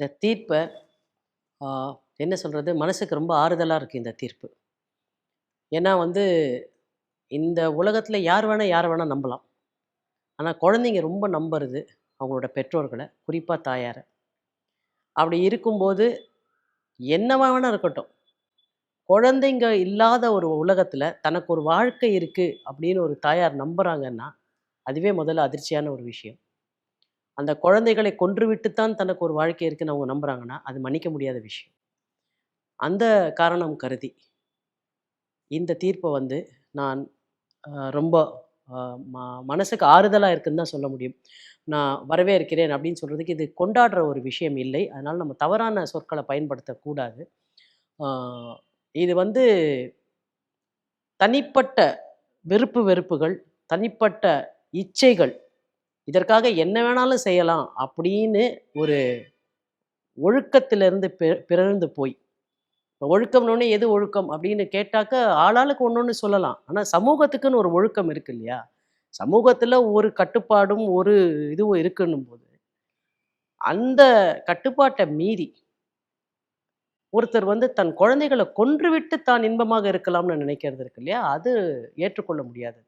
இந்த தீர்ப்பை என்ன சொல்கிறது மனசுக்கு ரொம்ப ஆறுதலாக இருக்குது இந்த தீர்ப்பு. ஏன்னா வந்து, இந்த உலகத்தில் யார் வேணால் யார் வேணால் நம்பலாம். ஆனால் குழந்தைங்க ரொம்ப நம்புறது அவங்களோட பெற்றோர்களை குறிப்பாக தாயாரை அப்படி இருக்கும்போது, என்னவா வேணா இருக்கட்டும். குழந்தைங்க இல்லாத ஒரு உலகத்தில் தனக்கு ஒரு வாழ்க்கை இருக்குது அப்படின்னு ஒரு தாயார் நம்புகிறாங்கன்னா அதுவே முதல்ல அதிர்ச்சியான ஒரு விஷயம். அந்த குழந்தைகளை கொன்றுவிட்டு தான் தனக்கு ஒரு வாழ்க்கை இருக்குன்னு அவங்க நம்புகிறாங்கன்னா அது மன்னிக்க முடியாத விஷயம். அந்த காரணம் கருதி, இந்த தீர்ப்பை வந்து நான் ரொம்ப ம மனசுக்கு ஆறுதலாக இருக்குன்னு தான் சொல்ல முடியும். நான் வரவேற்கிறேன் அப்படின்னு சொல்றதுக்கு இது கொண்டாடுற ஒரு விஷயம் இல்லை. அதனால் நம்ம தவறான சொற்களை பயன்படுத்தக்கூடாது. இது வந்து தனிப்பட்ட விருப்பு வெறுப்புகள், தனிப்பட்ட இச்சைகள், இதற்காக என்ன வேணாலும் செய்யலாம் அப்படின்னு ஒரு ஒழுக்கத்திலிருந்து பிறந்து பிறழ்ந்து போய், இப்போ ஒழுக்கம்னோனே எது ஒழுக்கம் அப்படின்னு கேட்டாக்க, ஆளாளுக்கு ஒன்று ஒன்று சொல்லலாம். ஆனால் சமூகத்துக்குன்னு ஒரு ஒழுக்கம் இருக்கு இல்லையா? சமூகத்தில் ஒரு கட்டுப்பாடும், ஒரு இதுவும் இருக்குன்னும்போது, அந்த கட்டுப்பாட்டை மீறி ஒருத்தர் வந்து தன் குழந்தைகளை கொன்றுவிட்டு தான் இன்பமாக இருக்கலாம்னு நினைக்கிறது இருக்கு இல்லையா? அது ஏற்றுக்கொள்ள முடியாது